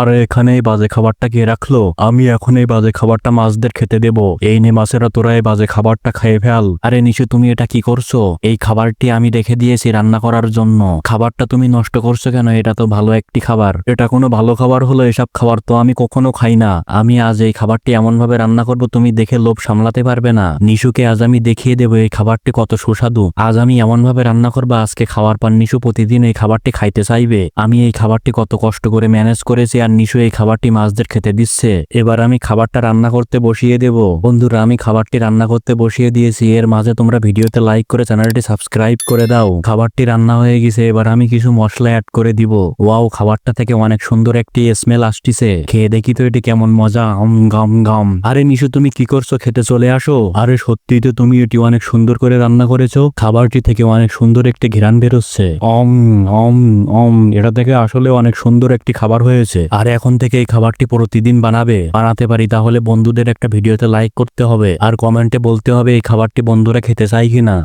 আরে এখানে এই বাজে খাবারটা কে রাখল? আমি এখন এই বাজে খাবারটা মাছদের খেতে দেব। এই নে মাছেরা, তোরা এই বাজে খাবারটা খেয়ে ফেল। আরে নিশু, তুমি এটা কি করছ? এই খাবারটি আমি রেখে দিয়েছি রান্না করার জন্য। খাবারটা তুমি নষ্ট করছ কেন? এটা তো ভালো একটি খাবার। এটা কোনো ভালো খাবার হলো, এসব খাবার তো আমি কখনো খাই না। আমি আজ এই খাবারটি এমন ভাবে রান্না করব, তুমি দেখে লোভ সামলাতে পারবে না। নিশুকে আজ আমি দেখিয়ে দেবো এই খাবারটি কত সুস্বাদু। আজ আমি এমন ভাবে রান্না করব, আজকে খাওয়ার পর নিশু প্রতিদিন এই খাবারটি খাইতে চাইবে। আমি এই খাবারটি কত কষ্ট করে ম্যানেজ করেছি আর নিশু এই খাবারটি মাছদের খেতে দিচ্ছে। এবার আমি খাবারটা রান্না করতে বসিয়ে দেব। বন্ধুরা, আমি খাবারটি রান্না করতে বসিয়ে দিয়েছি। এর মাঝে তোমরা ভিডিওতে লাইক করে চ্যানেলটি সাবস্ক্রাইব করে দাও। খাবারটি রান্না হয়ে গেছে। এবার আমি কিছু মশলা অ্যাড করে দিব। ওয়াও, খাবারটা থেকে অনেক সুন্দর একটি স্মেল আসতিছে। খেয়ে দেখি তো এটি কেমন মজা। অম গাম গাম। আরে নিশু, তুমি কি করছ? খেতে চলে আসো। আরে সত্যি তো তুমি এটি অনেক সুন্দর করে রান্না করেছ। খাবারটি থেকে অনেক সুন্দর একটি ঘ্রাণ বেরোচ্ছে। অম অম অম এটা থেকে আসলে অনেক সুন্দর একটি খাবার হয়েছে। আর এখন থেকে এই খাবারটি প্রতিদিন বানাবে, বানাতে পারি তাহলে বন্ধুদের একটা ভিডিওতে লাইক করতে হবে, আর কমেন্টে বলতে হবে এই খাবারটি বন্ধুরা খেতে চাই কিনা।